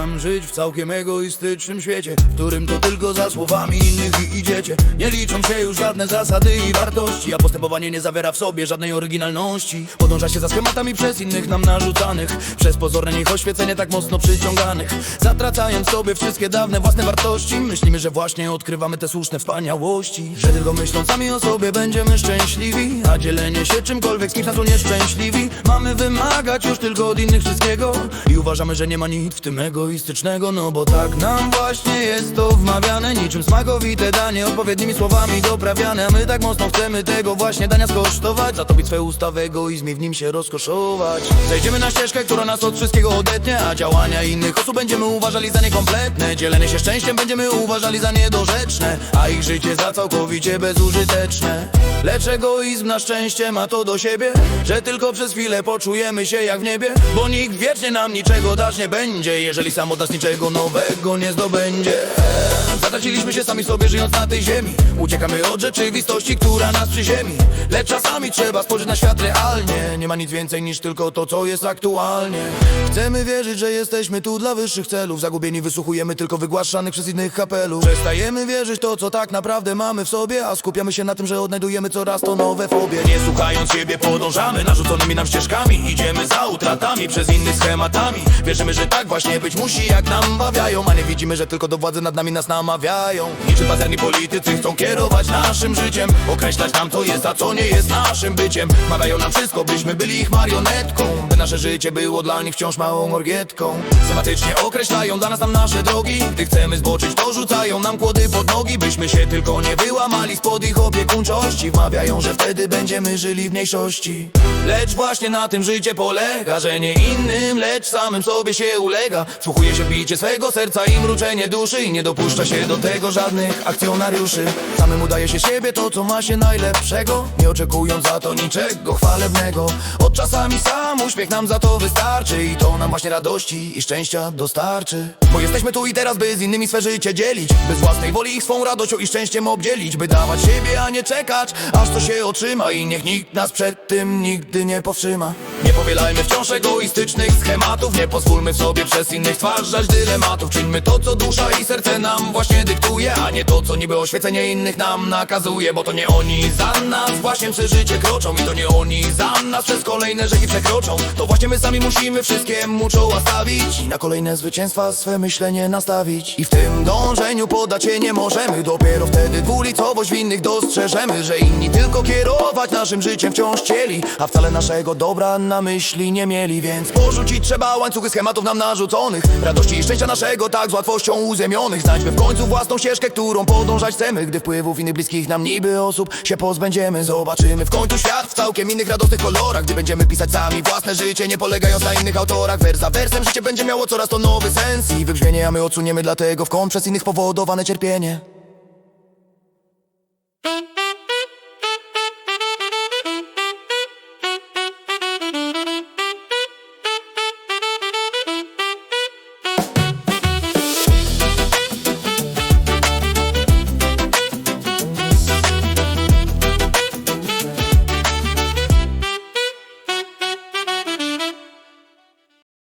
żyć w całkiem egoistycznym świecie W którym to tylko za słowami innych i idziecie. Nie liczą się już żadne zasady i wartości A postępowanie nie zawiera w sobie żadnej oryginalności. Podąża się za schematami przez innych nam narzucanych Przez pozorne niech oświecenie tak mocno przyciąganych. Zatracając sobie wszystkie dawne własne wartości Myślimy, że właśnie odkrywamy te słuszne wspaniałości. Że tylko myśląc sami o sobie będziemy szczęśliwi A dzielenie się czymkolwiek z kimś nas unieszczęśliwi Mamy wymagać już tylko od innych wszystkiego I uważamy, że nie ma nic w tym egoistycznego No bo tak nam właśnie jest Niczym smakowite danie odpowiednimi słowami doprawiane. A my tak mocno chcemy tego właśnie dania skosztować. Zatopić swe usta w egoizm i w nim się rozkoszować. Zejdziemy na ścieżkę, która nas od wszystkiego odetnie A działania innych osób będziemy uważali za niekompletne. Dzielenie się szczęściem będziemy uważali za niedorzeczne A ich życie za całkowicie bezużyteczne. Lecz egoizm na szczęście ma to do siebie Że tylko przez chwilę poczujemy się jak w niebie. Bo nikt wiecznie nam niczego dać nie będzie Jeżeli sam od nas niczego nowego nie zdobędzie Zatraciliśmy się sami sobie żyjąc na tej ziemi. Uciekamy od rzeczywistości, która nas przyziemi Lecz czasami trzeba spojrzeć na świat realnie. Nie ma nic więcej niż tylko to, co jest aktualnie. Chcemy wierzyć, że jesteśmy tu dla wyższych celów. Zagubieni wysłuchujemy tylko wygłaszanych przez innych apelów. Przestajemy wierzyć to, co tak naprawdę mamy w sobie A skupiamy się na tym, że odnajdujemy coraz to nowe fobie. Nie słuchając siebie podążamy narzuconymi nam ścieżkami. Idziemy za utratami przez innych schematami. Wierzymy, że tak właśnie być musi, jak nam mawiają A nie widzimy, że tylko do władzy nad nami nas namawiają Niczym pazerni politycy chcą kierować naszym życiem. Określać nam, co jest, a co nie jest naszym byciem. Mawiają nam wszystko, byśmy byli ich marionetką nasze życie było dla nich wciąż małą orgietką. Schematycznie określają dla nas tam nasze drogi. Gdy chcemy zboczyć, to rzucają nam kłody pod nogi Byśmy się tylko nie wyłamali spod ich opiekuńczości. Wmawiają, że wtedy będziemy żyli w mniejszości. Lecz właśnie na tym życie polega Że nie innym, lecz samym sobie się ulega. Słuchuje się bicie swego serca i mruczenie duszy I nie dopuszcza się do tego żadnych akcjonariuszy. Samemu daje się siebie to, co ma się najlepszego. Nie oczekując za to niczego chwalebnego. Od czasami sam uśmiech nam za to wystarczy I to nam właśnie radości i szczęścia dostarczy. Bo jesteśmy tu i teraz, by z innymi swe życie dzielić By z własnej woli ich swą radością i szczęściem obdzielić By dawać siebie, a nie czekać, aż to się otrzyma I niech nikt nas przed tym nigdy nie powstrzyma. Nie powielajmy wciąż egoistycznych schematów Nie pozwólmy sobie przez innych stwarzać dylematów. Czyńmy to, co dusza i serce nam właśnie dyktuje A nie to, co niby oświecenie innych nam nakazuje Bo to nie oni za nas właśnie przez życie kroczą I to nie oni za nas przez kolejne rzeki przekroczą. To właśnie my sami musimy wszystkiemu czoła stawić I na kolejne zwycięstwa swe myślenie nastawić. I w tym dążeniu podać się nie możemy. Dopiero wtedy dwulicowość w innych dostrzeżemy Że inni tylko kierować naszym życiem wciąż chcieli A wcale naszego dobra na myśli nie mieli. Więc porzucić trzeba łańcuchy schematów nam narzuconych. Radości i szczęścia naszego tak z łatwością uziemionych Znajdźmy w końcu własną ścieżkę, którą podążać chcemy. Gdy wpływów innych bliskich nam niby osób się pozbędziemy Zobaczymy w końcu świat w całkiem innych radosnych kolorach. Gdy będziemy pisać sami własne życie, nie polegając na innych autorach. Wers za wersem życie będzie miało coraz to nowy sens I wybrzmienie, a my odsuniemy dlatego w kąt przez innych powodowane cierpienie